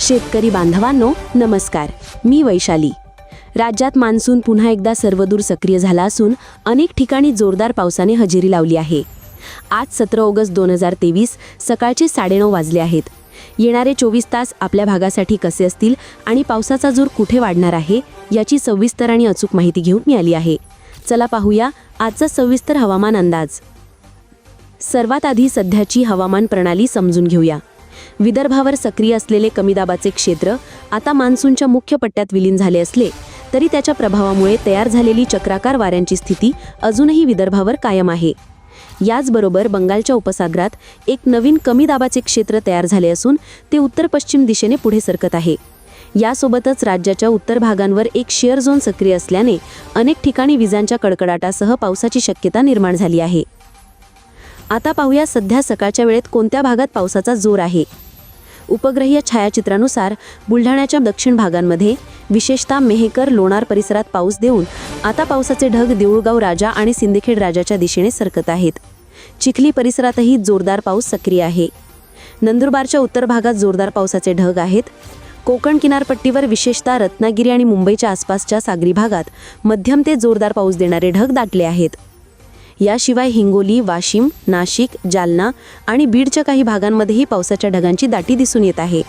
शेतकरी बांधवांनो नमस्कार. मी वैशाली. राज्यात मान्सून पुन्हा एकदा सर्वदूर सक्रिय झाला असून अनेक ठिकाणी जोरदार पावसाने हजेरी लावली आहे. आज सतरा ऑगस्ट दोन हजार तेवीस सकाळचे साडेनऊ वाजले आहेत. येणारे चोवीस तास आपल्या भागासाठी कसे असतील आणि पावसाचा जोर कुठे वाढणार आहे याची सविस्तर आणि अचूक माहिती घेऊन मी आली आहे. चला पाहूया आजचा सविस्तर हवामान अंदाज. सर्वात आधी सध्याची हवामान प्रणाली समजून घेऊया. विदर्भावर सक्रिय असलेले कमी दाबाचे क्षेत्र आता मान्सूनच्या मुख्य पट्ट्यात विलीन झाले असले तरी त्याच्या प्रभावामुळे तयार झालेली चक्राकार वाऱ्यांची स्थिती अजूनही विदर्भावर कायम आहे. याचबरोबर बंगालच्या उपसागरात एक नवीन कमी दाबाचे क्षेत्र तयार झाले असून ते उत्तर पश्चिम दिशेने पुढे सरकत आहे. यासोबतच राज्याच्या उत्तर भागांवर एक शेअर झोन सक्रिय असल्याने अनेक ठिकाणी विजांच्या कडकडाटासह पावसाची शक्यता निर्माण झाली आहे. आता पाहूया सध्या सकाळच्या वेळेत कोणत्या भागात पावसाचा जोर आहे. उपग्रहीय छायाचित्रानुसार बुलढाण्याच्या दक्षिण भागांमध्ये विशेषतः मेहकर लोणार परिसरात पाऊस देऊन आता पावसाचे ढग देऊळगाव राजा आणि सिंदखेड राजाच्या दिशेने सरकत आहेत. चिखली परिसरातही जोरदार पाऊस सक्रिय आहे. नंदुरबारच्या उत्तर भागात जोरदार पावसाचे ढग आहेत. कोकण किनारपट्टीवर विशेषतः रत्नागिरी आणि मुंबईच्या आसपासच्या सागरी भागात मध्यम ते जोरदार पाऊस देणारे ढग दाटले आहेत. याशिवाय हिंगोली वाशिम नाशिक जालना आणि बीडच्या काही भागांमध्येही पावसाच्या ढगांची दाटी दिसून येत आहे.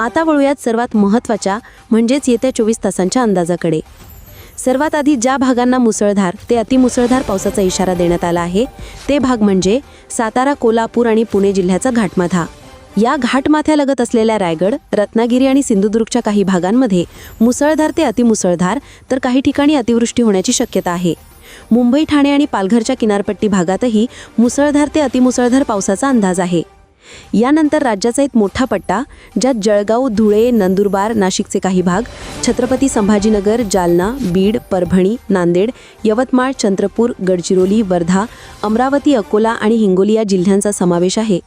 आता वळूयात सर्वात महत्त्वाच्या म्हणजेच येत्या चोवीस तासांच्या अंदाजाकडे. सर्वात आधी ज्या भागांना मुसळधार ते अतिमुसळधार पावसाचा इशारा देण्यात आला आहे ते भाग म्हणजे सातारा कोल्हापूर आणि पुणे जिल्ह्याचा घाटमाथा. या घाटमाथ्यालगत असलेल्या रायगड रत्नागिरी आणि सिंधुदुर्गच्या काही भागांमध्ये मुसळधार ते अतिमुसळधार तर काही ठिकाणी अतिवृष्टी होण्याची शक्यता आहे. मुंबई ठाणे आणि पालघरच्या किनारपट्टी भागातही मुसळधार ते अतिमुसळधार पावसाचा अंदाज आहे. यानंतर राज्याचा एक मोठा पट्टा ज्यात जळगाव धुळे नंदुरबार नाशिकचे काही भाग छत्रपती संभाजीनगर जालना बीड परभणी नांदेड यवतमाळ चंद्रपूर गडचिरोली वर्धा अमरावती अकोला आणि हिंगोली या जिल्ह्यांचा समावेश आहे.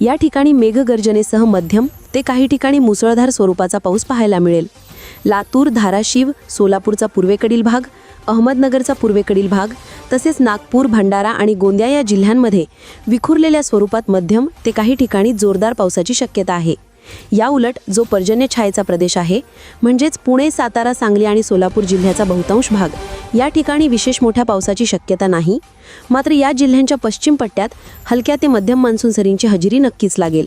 या ठिकाणी मेघगर्जनेसह मध्यम ते काही ठिकाणी मुसळधार स्वरूपाचा पाऊस पाहायला मिळेल. लातूर धाराशिव सोलापूरचा पूर्वेकडील भाग अहमदनगरचा पूर्वेकडील भाग तसेच नागपूर भंडारा आणि गोंदिया या जिल्ह्यांमध्ये विखुरलेल्या स्वरूपात मध्यम ते काही ठिकाणी जोरदार पावसाची शक्यता आहे. या उलट जो पर्जन्य छायेचा प्रदेश आहे म्हणजेच पुणे सातारा सांगली आणि सोलापूर जिल्ह्याचा बहुतांश भाग या ठिकाणी विशेष मोठ्या पावसाची शक्यता नाही. मात्र या जिल्ह्यांच्या पश्चिम पट्ट्यात हलक्या ते मध्यम मान्सून सरींची हजेरी नक्कीच लागेल.